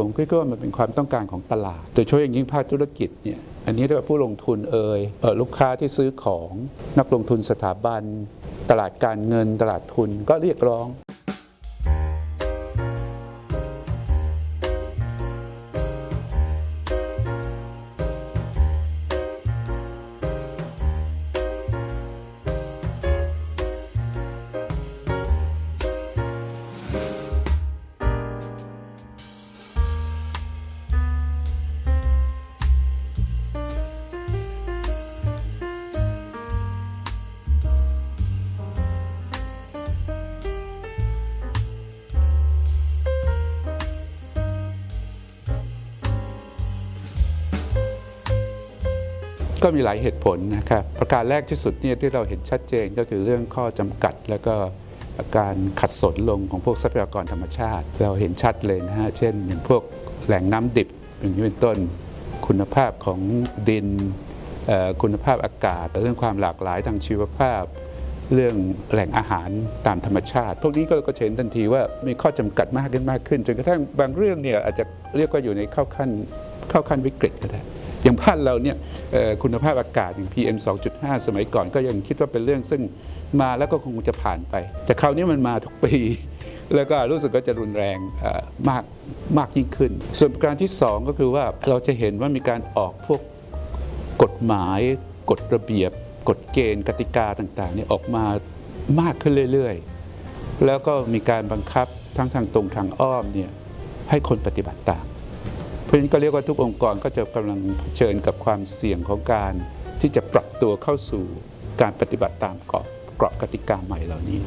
ผมคิดว่ามันเป็นความต้องการของตลาดโดยเฉพาะอย่างยิ่งภาคธุรกิจเนี่ยอันนี้เรียกว่าผู้ลงทุนเอ่ยลูกค้าที่ซื้อของนักลงทุนสถาบัน ตลาดการเงินตลาดทุนก็เรียกร้อง ก็มีหลายเหตุผลนะครับ ประการแรกที่สุดเนี่ยที่เราเห็นชัดเจนก็คือเรื่องข้อจำกัด แล้วก็การขัดสนลงของพวกทรัพยากรธรรมชาติ เราเห็นชัดเลยนะฮะเช่นอย่างพวกแหล่งน้ำดิบอย่างนี้เป็นต้น คุณภาพของดินคุณภาพอากาศ เรื่องความหลากหลายทางชีวภาพ เรื่องแหล่งอาหารตามธรรมชาติ พวกนี้ก็ก็เห็นทันทีว่ามีข้อจำกัดมากขึ้นมากขึ้นจนกระทั่งบางเรื่องเนี่ยอาจจะเรียกว่าอยู่ในเข้าขั้นเข้าขั้นวิกฤตก็ได้ อย่างบ้านเราเนี่ยคุณภาพอากาศอย่าง PM 2.5 สมัยก่อนก็ยังคิดว่าเป็นเรื่องซึ่งมาแล้วก็คงจะผ่านไป แต่คราวนี้มันมาทุกปี แล้วก็รู้สึกว่าจะรุนแรงมากมากยิ่งขึ้น ส่วนประการที่สองก็คือว่าเราจะเห็นว่ามีการออกพวกกฎหมายกฎระเบียบ กฎเกณฑ์กติกาต่างๆเนี่ยออกมามากขึ้นเรื่อยๆ แล้วก็มีการบังคับทั้งทางตรงทางอ้อมเนี่ยให้คนปฏิบัติตาม ราะฉะนั้นก็เรียกว่าทุกองค์กรก็จะกำลังเผชิญกับความเสี่ยงของการที่จะปรับตัวเข้าสู่การปฏิบัติตามกรอบกรอบกติกาใหม่เหล่านี้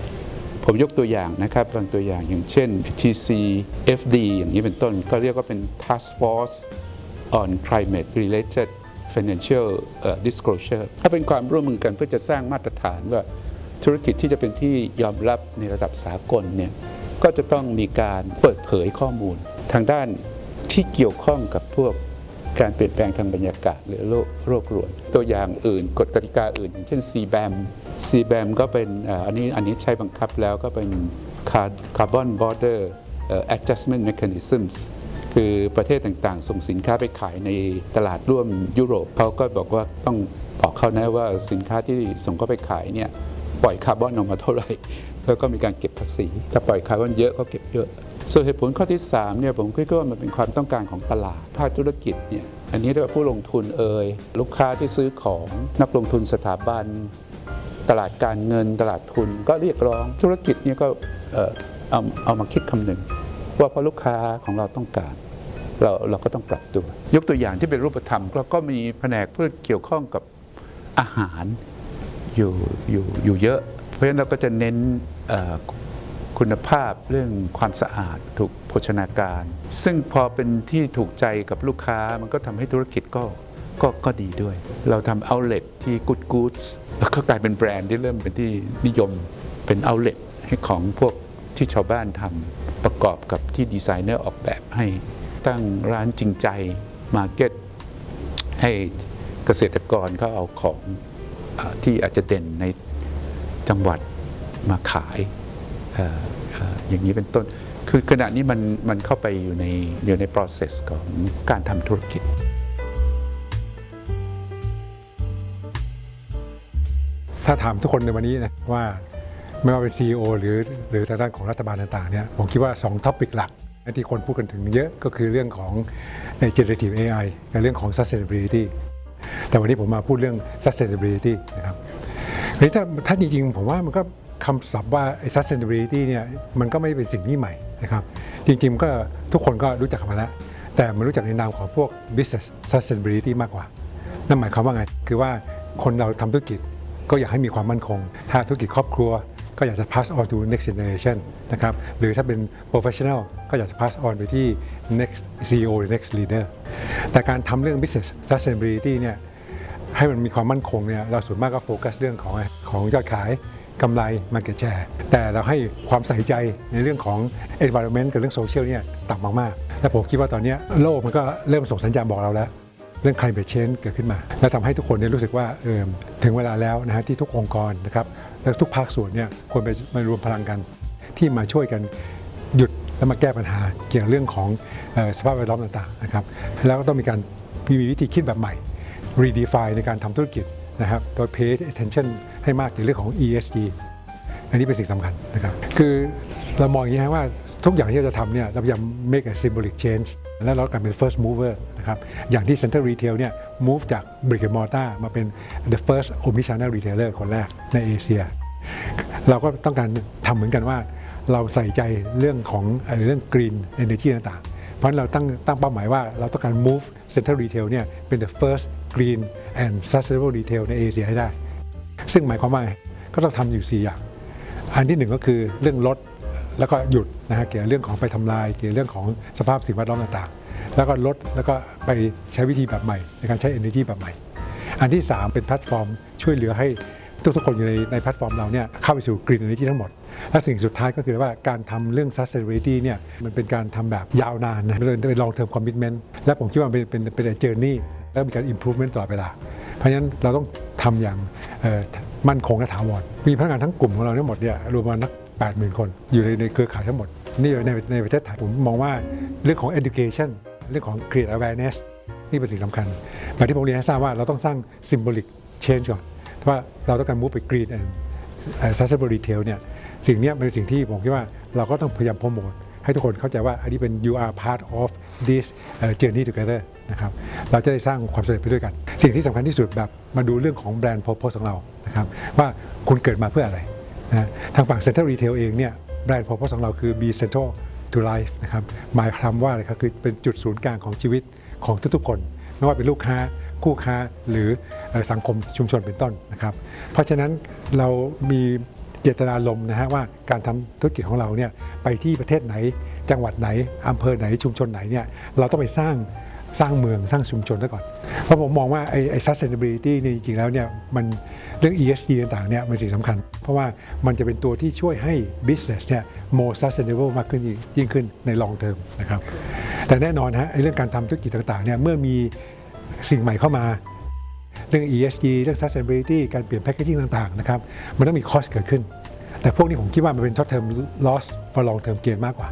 ผมยกตัวอย่างนะครับบางตัวอย่างอย่างเช่น TCFD อย่างนี้เป็นต้นก็เรียกว่าเป็น Task Force on Climate Related Financial Disclosure ถ้าเป็นความร่วมมือกันเพื่อจะสร้างมาตรฐานว่าธุรกิจที่จะเป็นที่ยอมรับในระดับสากลเนี่ยก็จะต้องมีการเปิดเผยข้อมูลทางด้าน ที่เกี่ยวข้องกับพวกการเปลี่ยนแปลงทางบรรยากาศหรือโรคโรครวน ตัวอย่างอื่นกฎกติกาอื่น อย่างเช่น CBAM CBAM ก็เป็นอันนี้อันนี้ใช้บังคับแล้วก็เป็น Car- Carbon Border เอ่อ Adjustment Mechanisms คือประเทศต่างๆ ส่งสินค้าไปขายในตลาดร่วมยุโรปเขาก็บอกว่าต้องบอกเขานะว่าสินค้าที่ส่งเข้าไปขายเนี่ยปล่อยคาร์บอนออกมาเท่าไหร่ แล้วก็มีการเก็บภาษี ถ้าปล่อยคาร์บอนเยอะก็เก็บเยอะ ส่วนเหตุผลข้อที่3เนี่ยผมคิดว่ามันเป็นความต้องการของตลาดภาคธุรกิจเนี่ยอันนี้เรียกว่าผู้ลงทุนเอ่ยลูกค้าที่ซื้อของนักลงทุนสถาบัน ตลาดการเงินตลาดทุนก็เรียกร้องธุรกิจเนี่ยก็เออเอาเอามาคิดคำหนึ่งว่าเพราะลูกค้าของเราต้องการเราเราก็ต้องปรับตัว ยกตัวอย่างที่เป็นรูปธรรมเราก็มีแผนกเพื่อเกี่ยวข้องกับอาหารอยู่อยู่อยู่เยอะ เพราะฉะนั้นเราก็จะเน้น คุณภาพเรื่องความสะอาดถูกโภชนาการ ซึ่งพอเป็นที่ถูกใจกับลูกค้ามันก็ทำให้ธุรกิจก็ก็ก็ดีด้วย เราทำเอาเล t ที่ Good Goods แล้วก็กลายเป็นแบรนด์ที่เริ่มเป็นที่นิยมเป็นเอาเล t ให้ของพวกที่ชาวบ้านทำประกอบกับที่ดีไซเนอร์ออกแบบให้ตั้งร้านจริงใจมาร์เก็ตให้เกษตรกรเขาเอาของอที่อาจจะเด่นในจังหวัดมาขาย อย่างนี้เป็นต้น คือขณะนี้มันมันเข้าไปอยู่ในอยู่ใน process ของการทำธุรกิจถ้าถามทุกคนในวันนี้นะว่าไม่ว่าเป็น CEO หรือหรือทางด้านของรัฐบาลต่างๆเนี่ยผมคิดว่า2ท็อปิกหลักที่คนพูดกันถึงเยอะก็คือเรื่องของใน generative AI กับเรื่องของ sustainability แต่วันนี้ผมมาพูดเรื่อง sustainability นะครับเฮ้ถ้าถ้าจริงๆ ผมว่ามันก็ คำศัพท์ว่า sustainability เนี่ยมันก็ไม่เป็นสิ่งที่ใหม่นะครับ จริงๆก็ทุกคนก็รู้จักกันมาแล้ว แต่มันรู้จักในนามของพวก business sustainability มากกว่า นั่นหมายความว่าไง คือว่าคนเราทำธุรกิจก็อยากให้มีความมั่นคง ถ้าธุรกิจครอบครัวก็อยากจะ pass on to next generation นะครับ หรือถ้าเป็น professional ก็อยากจะ pass on ไปที่ next CEO หรือ next leader แต่การทำเรื่อง business sustainability เนี่ยให้มันมีความมั่นคงเนี่ยเราส่วนมากก็โฟกัสเรื่องของของยอดขาย กำไร market share แต่เราให้ความใส่ใจในเรื่องของ environment กับเรื่อง social เนี่ยต่ำมากๆ และผมคิดว่าตอนนี้โลกมันก็เริ่มส่งสัญญาณบอกเราแล้ว เรื่อง climate change เกิดขึ้นมา และทำให้ทุกคนเนี่ยรู้สึกว่าเออถึงเวลาแล้วนะฮะที่ทุกองค์กรนะครับและทุกภาคส่วนเนี่ยควรไปมารวมพลังกัน ที่มาช่วยกันหยุดแล้วมาแก้ปัญหาเกี่ยวกับเรื่องของออสภาพแวดล้อมต่างๆนะครับแล้วก็ต้องมีการมีวิธีคิดแบบใหม่ redefine ในการทำธุรกิจ นะครับโดย pay attention ให้มากในเรื่องของ ESG อันนี้เป็นสิ่งสำคัญนะครับ คือเรามองอย่างนี้ว่าทุกอย่างที่เราจะทำเนี่ยเราพยายาม make a symbolic change แล้วเรากลายเป็น first mover นะครับ อย่างที่ Center Retail เนี่ย move จาก brick and mortar มาเป็น the first omnichannel retailer คนแรกในเอเชีย เราก็ต้องการทำเหมือนกันว่าเราใส่ใจเรื่องของเอ่อเรื่อง green energy ต่างๆ เพราะนั้นเราตั้งตั้งเป้าหมายว่าเราต้องการ move Center Retail เนี่ยเป็น the first green and sustainable retail ในเอเชียให้ได้ ซึ่งหมายความว่าก็ต้องทำอยู่ 4 อย่าง อันที่หนึ่งก็คือเรื่องลดแล้วก็หยุดนะฮะเกี่ยวกับเรื่องของไปทำลาย เกี่ยวกับเรื่องของสภาพสิ่งแวดล้อมต่างๆ แล้วก็ลดแล้วก็ไปใช้วิธีแบบใหม่ ในการใช้ energy แบบใหม่ อันที่ 3 เป็นแพลตฟอร์มช่วยเหลือให้ ทุกๆคนอยู่ในในแพลตฟอร์มเราเนี่ยเข้าไปสู่ green energy ทั้งหมด และสิ่งสุดท้ายก็คือว่าการทำเรื่อง sustainability เนี่ยมันเป็นการทำแบบยาวนานนะเป็นเป็น long term commitment และผมคิดว่ามันเป็นเป็นเป็น journey แล้วมีการ improvement ตลอดเวลา เพราะฉะนั้นเราต้องทำอย่างเอ่อมั่นคงและถาวรมีพนักงานทั้งกลุ่มของเราทั้งหมดเนี่ยรวมมานัก 80,000 คนอยู่ในในเครือข่ายทั้งหมด นี่ในในประเทศไทยผมมองว่าเรื่องของ education เรื่องของ create awareness นี่เป็นสิ่งสำคัญแบบที่ผมเรียนให้ทราบว่าเราต้องสร้าง symbolic change ก่อน ว่าเราต้องการ move ไป green and sustainable retail เนี่ยสิ่งนี้เป็นสิ่งที่ผมคิดว่าเราก็ต้องพยายามโปรโมทให้ทุกคนเข้าใจว่าอันนี้เป็น you are part of this journey together นะครับเราจะได้สร้างความสำเร็จไปด้วยกัน สิ่งที่สำคัญที่สุดแบบมาดูเรื่องของแบรนด์ purpose ของเรานะครับว่าคุณเกิดมาเพื่ออะไรนะทางฝั่ง Central Retail เองเนี่ยแบรนด์ purpose ของเราคือ be central to life นะครับหมายความว่าอะไรครับคือเป็นจุดศูนย์กลางของชีวิตของทุกๆคน ไม่ว่าเป็นลูกค้า คู่ค้าหรือสังคมชุมชนเป็นต้นนะครับ เพราะฉะนั้นเรามีเจตนารมนะฮะว่าการทำธุรกิจของเราเนี่ยไปที่ประเทศไหน จังหวัดไหนอำเภอไหนชุมชนไหนเนี่ยเราต้องไปสร้างสร้างเมืองสร้างชุมชนซะก่อน เพราะผมมองว่าไอ้ไอ้ sustainability นี่จริงๆแล้วเนี่ยมันเรื่อง ESG ต่างๆเนี่ยมันสิ่งสำคัญ เพราะว่ามันจะเป็นตัวที่ช่วยให้ business เนี่ย more sustainable มากขึ้นยิ่งขึ้นใน long term นะครับแต่แน่นอนฮะไอ้เรื่องการทำธุรกิจต่างๆเนี่ยเมื่อมี สิ่งใหม่เข้ามา เรื่อง ESG เรื่อง sustainability การเปลี่ยนแพคเกจิ้งต่างๆนะครับมันต้องมีคอสเกิดขึ้น แต่พวกนี้ผมคิดว่ามันเป็น short term loss for long term gain มากกว่า